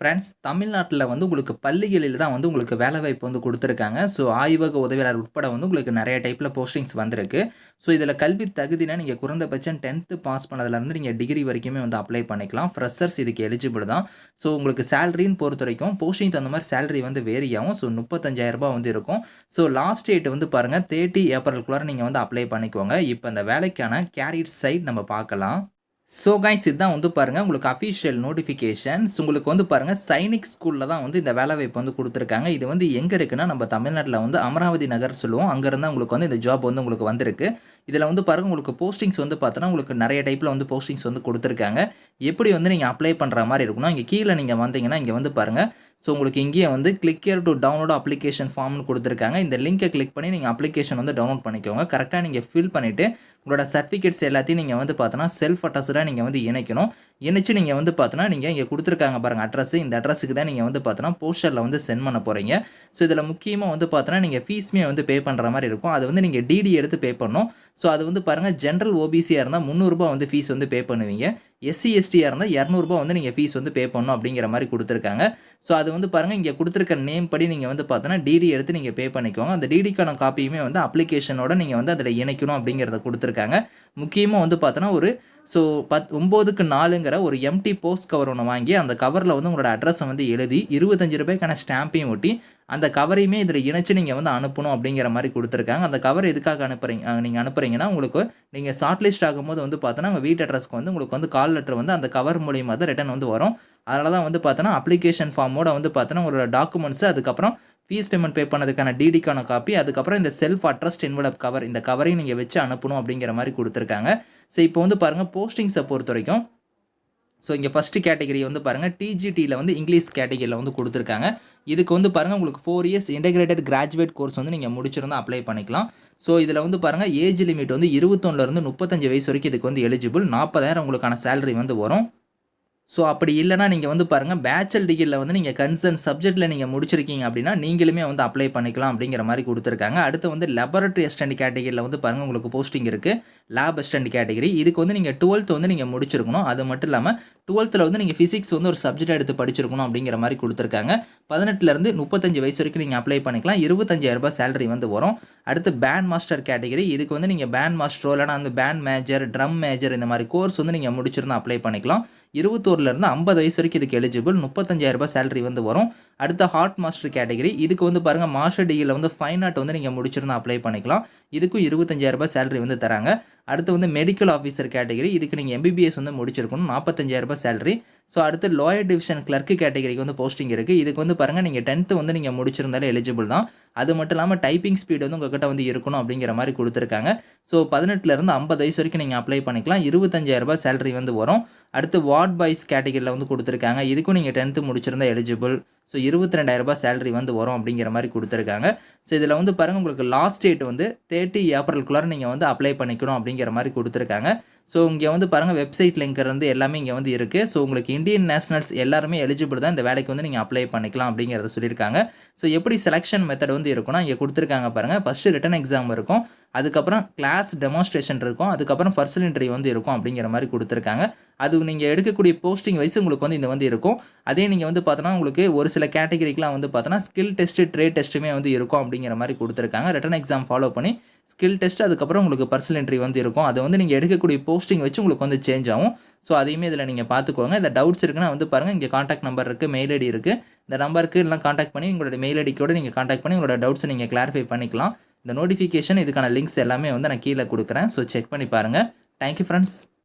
Friends தமிழ்நாட்டில் வந்து உங்களுக்கு பள்ளிகளில் தான் வந்து உங்களுக்கு வேலைவாய்ப்பு வந்து கொடுத்துருக்காங்க. ஸோ ஆய்வக உதவியாளர் உட்பட வந்து உங்களுக்கு நிறைய டைப்பில் போஸ்டிங்ஸ் வந்திருக்கு. ஸோ இதில் கல்வி தகுதினா நீங்கள் குறைந்தபட்சம் டென்த்து பாஸ் பண்ணதுலேருந்து நீங்கள் டிகிரி வரைக்குமே வந்து அப்ளை பண்ணிக்கலாம். ஃப்ரெஷர்ஸ் இதுக்கு எலிஜிபிள் தான். ஸோ உங்களுக்கு சேலரின்னு பொறுத்த வரைக்கும் போஸ்டிங் தகுந்த மாதிரி சேலரி வந்து வேரி ஆகும். ஸோ முப்பத்தஞ்சாயிரரூபா வந்து இருக்கும். ஸோ லாஸ்ட் டேட் வந்து பாருங்கள் தேர்ட்டி ஏப்ரலுக்குள்ளார நீங்கள் வந்து அப்ளை பண்ணிக்கோங்க. இப்போ இந்த வேலைக்கான கேரிட் சைட் நம்ம பார்க்கலாம். ஸோ கைஸ் இதுதான் வந்து பாருங்கள் உங்களுக்கு அஃபிஷியல் நோட்டிஃபிகேஷன்ஸ் உங்களுக்கு வந்து பாருங்கள் சைனிக் ஸ்கூலில் தான் வந்து இந்த வேலைவாய்ப்பு வந்து கொடுத்துருக்காங்க. இது வந்து எங்கே இருக்குன்னா நம்ம தமிழ்நாட்டில் வந்து அமராவதி நகர் சொல்லுவோம். அங்கேருந்து உங்களுக்கு வந்து இந்த ஜாப் வந்து உங்களுக்கு வந்திருக்கு. இதில் வந்து பாருங்கள் உங்களுக்கு போஸ்டிங்ஸ் வந்து பார்த்தோன்னா உங்களுக்கு நிறைய டைப்பில் வந்து போஸ்டிங்ஸ் வந்து கொடுத்துருக்காங்க. எப்படி வந்து நீங்கள் அப்ளை பண்ணுற மாதிரி இருக்கணும் இங்கே கீழே நீங்கள் வந்தீங்கன்னா இங்கே வந்து பாருங்கள் ஸோ உங்களுக்கு இங்கேயே வந்து click here to download application ஃபார்ம்னு கொடுத்துருக்காங்க. இந்த லிங்கை கிளிக் பண்ணி நீங்கள் அப்ளிகேஷன் வந்து டவுன்லோட் பண்ணிக்கோங்க. கரெக்டாக நீங்கள் ஃபில் பண்ணிவிட்டு உங்களோட சர்டிஃபிகேட்ஸ் எல்லாத்தையும் நீங்கள் வந்து பார்த்தோன்னா செல்ஃப் அட்டஸ்டாக நீங்கள் வந்து இணைக்கணும். இணைச்சு நீங்கள் வந்து பார்த்தோன்னா நீங்கள் இங்கே கொடுத்துருக்காங்க பாருங்கள் அட்ரஸ் இந்த அட்ரஸுக்கு தான் நீங்கள் வந்து பார்த்தோன்னா போஸ்டரில் வந்து சென்ட் பண்ண போகிறீங்க ஸோ இதில் முக்கியமாக வந்து பார்த்தோன்னா நீங்கள் ஃபீஸுமே வந்து பே பண்ணுற மாதிரி இருக்கும். அது வந்து நீங்கள் டிடி எடுத்து பே பண்ணணும். ஸோ அது வந்து பாருங்கள் ஜென்ரல் ஓபிசியாக இருந்தால் முந்நூறுரூபா வந்து ஃபீஸ் வந்து பே பண்ணுவீங்க. எஸ்சி எஸ்டியாக இருந்தால் இரநூறுபா வந்து நீங்கள் ஃபீஸ் வந்து பே பண்ணணும் அப்படிங்கிற மாதிரி கொடுத்துருக்காங்க. ஸோ அது வந்து பாருங்கள் இங்கே கொடுத்துருக்க நேம் படி நீங்கள் வந்து பார்த்தோன்னா டிடி எடுத்து நீங்கள் பே பண்ணிக்கோங்க. அந்த டிடிக்கான காப்பியுமே வந்து அப்ளிகேஷனோட நீங்கள் வந்து அதில் இணைக்கணும் அப்படிங்கிறத கொடுத்துருக்காங்க. முக்கியமாக வந்து பார்த்தோன்னா ஒரு ஸோ பத் ஒம்போதுக்கு நாலுங்கிற ஒரு எம்டி போஸ்ட் கவர் ஒன்று வாங்கி அந்த கவரில் வந்து உங்களோட அட்ரஸை வந்து எழுதி இருபத்தஞ்சு ரூபாய்க்கான ஸ்டாம்பையும் ஒட்டி அந்த கவரையுமே இதில் இணைச்சு நீங்கள் வந்து அனுப்பணும் அப்படிங்கிற மாதிரி கொடுத்துருக்காங்க. அந்த கவர் எதுக்காக அனுப்புறீங்க நீங்கள் அனுப்புறீங்கன்னா உங்களுக்கு நீங்கள் ஷார்ட் லிஸ்ட் ஆகும்போது வந்து பார்த்தோன்னா உங்கள் வீட்டு அட்ரஸ்க்கு வந்து உங்களுக்கு வந்து கால் லெட்டர் வந்து அந்த கவர் மூலியமாக தான் ரிட்டன் வந்து வரும். அதனால தான் வந்து பார்த்தோன்னா அப்ளிகேஷன் ஃபார்மோட வந்து பார்த்தோன்னா உங்களோட டாக்குமெண்ட்ஸு அதுக்கப்புறம் ஃபீஸ் பேமெண்ட் பே பண்ணதுக்கான டிடிக்கான காப்பி அதுக்கப்புறம் இந்த செல்ஃப் அட்ரஸ்ட் என்வலப் கவர் இந்த கவரையும் நீங்கள் வச்சு அனுப்பணும் அப்படிங்கிற மாதிரி கொடுத்துருக்காங்க. ஸோ இப்போ வந்து பாருங்கள் போஸ்டிங்ஸை பொறுத்த வரைக்கும் ஸோ இங்கே ஃபஸ்ட்டு கேட்டகரி வந்து பாருங்கள் டிஜிடியில் வந்து இங்கிலீஷ் கேட்டகரியில் வந்து கொடுத்துருக்காங்க. இதுக்கு வந்து பாருங்கள் உங்களுக்கு four years integrated graduate course வந்து நீங்கள் முடிச்சிருந்தா அப்ளை பண்ணிக்கலாம். ஸோ இதில் வந்து பாருங்கள் ஏஜ் லிமிட் வந்து இருபத்தொன்னுலேருந்து முப்பத்தஞ்சு வயசு வரைக்கும் இதுக்கு வந்து எலிஜிபிள் நாற்பதாயிரம் உங்களுக்கான சேலரி வந்து வரும். ஸோ அப்படி இல்லைனா நீங்கள் வந்து பாருங்கள் பேச்சல் டிகிரியில் வந்து நீங்கள் கன்சர்ன் சப்ஜெக்ட்டில் நீங்கள் முடிச்சிருக்கீங்க அப்படின்னா நீங்களுமே வந்து அப்ளை பண்ணிக்கலாம் அப்படிங்கிற மாதிரி கொடுத்துருக்காங்க. அடுத்து வந்து லெபரட்டரி அசிஸ்டன்ட் கேட்டகிரியில் வந்து பாருங்கள் உங்களுக்கு போஸ்டிங் இருக்குது லேப் அசிஸ்டன்ட் கேட்டகரி இதுக்கு வந்து நீங்கள் டுவெல்த் வந்து நீங்கள் முடிச்சிருக்கணும். அது மட்டும் இல்லாமல் டுவெல்த்தில் வந்து நீங்கள் ஃபிசிக்ஸ் வந்து ஒரு சப்ஜெக்ட் எடுத்து படிச்சிருக்கணும் அப்படிங்கிற மாதிரி கொடுத்துருக்காங்க. பதினெட்டுலேருந்து முப்பத்தஞ்சு வயசு வரைக்கும் நீங்கள் அப்ளை பண்ணிக்கலாம். இருபத்தஞ்சாயிரரூபா சேலரி வந்து வரும். அடுத்து பேண்ட் மாஸ்டர் கேட்டகரி இதுக்கு வந்து நீங்கள் பேண்ட் மாஸ்டரோ இல்லைனா அந்த பேண்ட் மேஜர் ட்ரம் மேஜர் இந்த மாதிரி கோர்ஸ் வந்து நீங்கள் முடிச்சிருந்தா அப்ளை பண்ணிக்கலாம். இருபத்தோருலேருந்து ஐம்பது வயசு வரைக்கும் இதுக்கு எலிஜிபிள் முப்பத்தஞ்சாயிரம் ரூபாய் சேலரி வந்து வரும். அடுத்த ஹார்ட் மாஸ்டர் கேட்டகரி இதுக்கு வந்து பாருங்கள் மாஸ்டர் டிகிரியில் வந்து ஃபைன் ஆர்ட் வந்து நீங்கள் முடிச்சிருந்தா அப்ளை பண்ணிக்கலாம். இதுக்கும் இருபத்தஞ்சாயிரம் சேலரி வந்து தராங்க. அடுத்து வந்து மெடிக்கல் ஆஃபீஸர் கேட்டகரி இதுக்கு நீங்கள் எம்பிபிஎஸ் வந்து முடிச்சிருக்கணும். நாற்பத்தஞ்சாயிரரூபா சேலரி ஸோ அடுத்து லோயர் டிவிஷன் கிளர்க்கு கேட்டகரிக்கு வந்து போஸ்டிங் இருக்குது இதுக்கு வந்து பாருங்கள் நீங்கள் டென்த்து வந்து நீங்கள் முடிச்சிருந்தாலே எலிஜிபிள் தான். அது மட்டும் இல்லாமல் டைப்பிங் ஸ்பீடு வந்து உங்கள்கிட்ட வந்து இருக்கணும் அப்படிங்கிற மாதிரி கொடுத்துருக்காங்க. ஸோ பதினெட்டுலேருந்து ஐம்பது வயசு வரைக்கும் நீங்கள் அப்ளை பண்ணிக்கலாம். இருபத்தஞ்சாயிரரூபா சேலரி வந்து வரும். அடுத்து வார்ட் பாய்ஸ் கேட்டகரியில் வந்து கொடுத்துருக்காங்க. இதுக்கும் நீங்கள் டென்த்து முடிச்சிருந்தா எலிஜிபிள் ஸோ இருபத்தி ரெண்டாயிரரூபா சேலரி வந்து வரும் அப்படிங்கிற மாதிரி கொடுத்துருக்காங்க. ஸோ இதில் வந்து பாருங்கள் உங்களுக்கு லாஸ்ட் டேட் வந்து தேர்ட்டி ஏப்ரலுக்குள்ளார நீங்கள் வந்து அப்ளை பண்ணிக்கணும் அப்படிங்கிற மாதிரி கொடுத்துருக்காங்க. ஸோ இங்கே வந்து பாருங்கள் வெப்சைட் லிங்க் இருந்து எல்லாமே இங்கே வந்து இருக்குது ஸோ உங்களுக்கு இந்தியன் நேஷனல்ஸ் எல்லாருமே எலிஜிபிள் தான் இந்த வேலைக்கு வந்து நீங்கள் அப்ளை பண்ணிக்கலாம் அப்படிங்கிறத சொல்லியிருக்காங்க. ஸோ எப்படி செலெக்ஷன் மெத்தட் வந்து இருக்குன்னா இங்கே கொடுத்துருக்காங்க பாருங்கள் ஃபஸ்ட்டு ரிட்டன் எக்ஸாம் இருக்கும். அதுக்கப்புறம் கிளாஸ் டெமான்ஸ்ட்ரேஷன் இருக்கும். அதுக்கப்புறம் பர்சனல் இன்டர்வியூ வந்து இருக்கும் அப்படிங்கிற மாதிரி கொடுத்துருக்காங்க. அது நீங்கள் எடுக்கக்கூடிய போஸ்டிங் வைஸ் உங்களுக்கு வந்து இந்த வந்து இருக்கும். அதே நீங்கள் வந்து பார்த்தோன்னா உங்களுக்கு ஒரு சில கேட்டகரிக்கெலாம் வந்து பார்த்தோன்னா ஸ்கில் டெஸ்ட்டு ட்ரேட் டெஸ்ட்டுமே வந்து இருக்கும் அப்படிங்கிற மாதிரி கொடுத்துருக்காங்க. ரிட்டன் எக்ஸாம் ஃபாலோ பண்ணி ஸ்கில் டெஸ்ட் அதுக்கப்புறம் உங்களுக்கு பர்சனல் என்ட்ரி வந்து இருக்கும். அதை வந்து நீங்கள் எடுக்கக்கூடிய போஸ்டிங் வச்சு உங்களுக்கு வந்து சேஞ்ச் ஆகும். ஸோ அதையுமே இதில் நீங்கள் பார்த்துக்கோங்க இந்த டவுட்ஸ் இருக்குன்னா வந்து பாருங்கள் இங்கே காண்டாக்ட் நம்பர் இருக்குது மெயில் ஐடி இருக்குது இந்த நம்பருக்கு எல்லாம் காண்டாக்ட் பண்ணி உங்களோட மெயில் ஐடிக்கோட நீங்கள் காண்டாக்ட் பண்ணி உங்களோட டவுட்ஸை நீங்கள் கிளாரிஃபை பண்ணிக்கலாம். இந்த நோட்டிஃபிகேஷன் இதுக்கான லிங்க்ஸ் எல்லாமே வந்து நான் கீழே கொடுக்குறேன். ஸோ செக் பண்ணி பாருங்கள் தேங்க்யூ ஃப்ரெண்ட்ஸ்